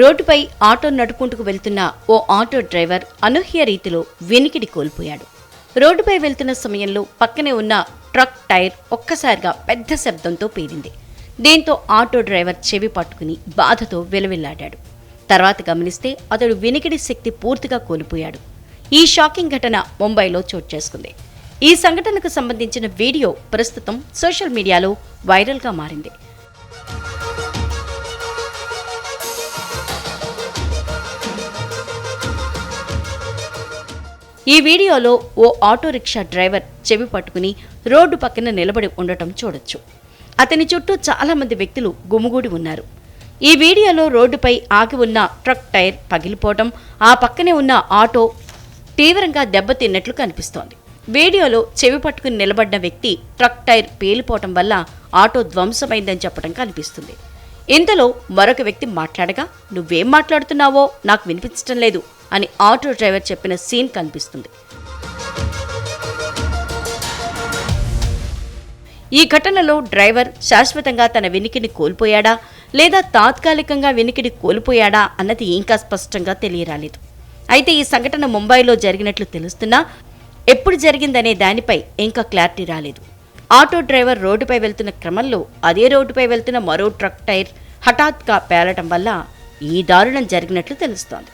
రోడ్డుపై ఆటో నడుపుకుంటూ వెళ్తున్న ఓ ఆటో డ్రైవర్ అనూహ్య రీతిలో వెనికిడి కోల్పోయాడు. రోడ్డుపై వెళ్తున్న సమయంలో పక్కనే ఉన్న ట్రక్ టైర్ ఒక్కసారిగా పెద్ద శబ్దంతో పేరింది దీంతో ఆటో డ్రైవర్ చెవి పట్టుకుని బాధతో వెలువెల్లాడాడు. తర్వాత గమనిస్తే అతడు వెనికిడి శక్తి పూర్తిగా కోల్పోయాడు. ఈ షాకింగ్ ఘటన ముంబైలో చోటు చేసుకుంది. ఈ సంఘటనకు సంబంధించిన వీడియో ప్రస్తుతం సోషల్ మీడియాలో వైరల్గా మారింది. ఈ వీడియోలో ఓ ఆటో రిక్షా డ్రైవర్ చెవి పట్టుకుని రోడ్డు పక్కన నిలబడి ఉండటం చూడొచ్చు. అతని చుట్టూ చాలామంది వ్యక్తులు గుమిగూడి ఉన్నారు. ఈ వీడియోలో రోడ్డుపై ఆగి ఉన్న ట్రక్ టైర్ పగిలిపోవటం ఆ పక్కనే ఉన్న ఆటో తీవ్రంగా దెబ్బతిన్నట్లు కనిపిస్తోంది. వీడియోలో చెవి పట్టుకుని నిలబడ్డ వ్యక్తి ట్రక్ టైర్ పేలిపోవటం వల్ల ఆటో ధ్వంసమైందని చెప్పడం కనిపిస్తుంది. ఇంతలో మరొక వ్యక్తి మాట్లాడగా నువ్వేం మాట్లాడుతున్నావో నాకు వినిపించటం లేదు అని ఆటో డ్రైవర్ చెప్పిన సీన్ కనిపిస్తుంది. ఈ ఘటనలో డ్రైవర్ శాశ్వతంగా తన వెనికిని కోల్పోయాడా లేదా తాత్కాలికంగా వెనికిడి కోల్పోయాడా అన్నది ఇంకా స్పష్టంగా తెలియరాలేదు. అయితే ఈ సంఘటన ముంబైలో జరిగినట్లు తెలుస్తున్నా ఎప్పుడు జరిగిందనే దానిపై ఇంకా క్లారిటీ రాలేదు. ఆటో డ్రైవర్ రోడ్డుపై వెళ్తున్న క్రమంలో అదే రోడ్డుపై వెళ్తున్న మరో ట్రక్ టైర్ హఠాత్గా పేలటం వల్ల ఈ దారుణం జరిగినట్లు తెలుస్తోంది.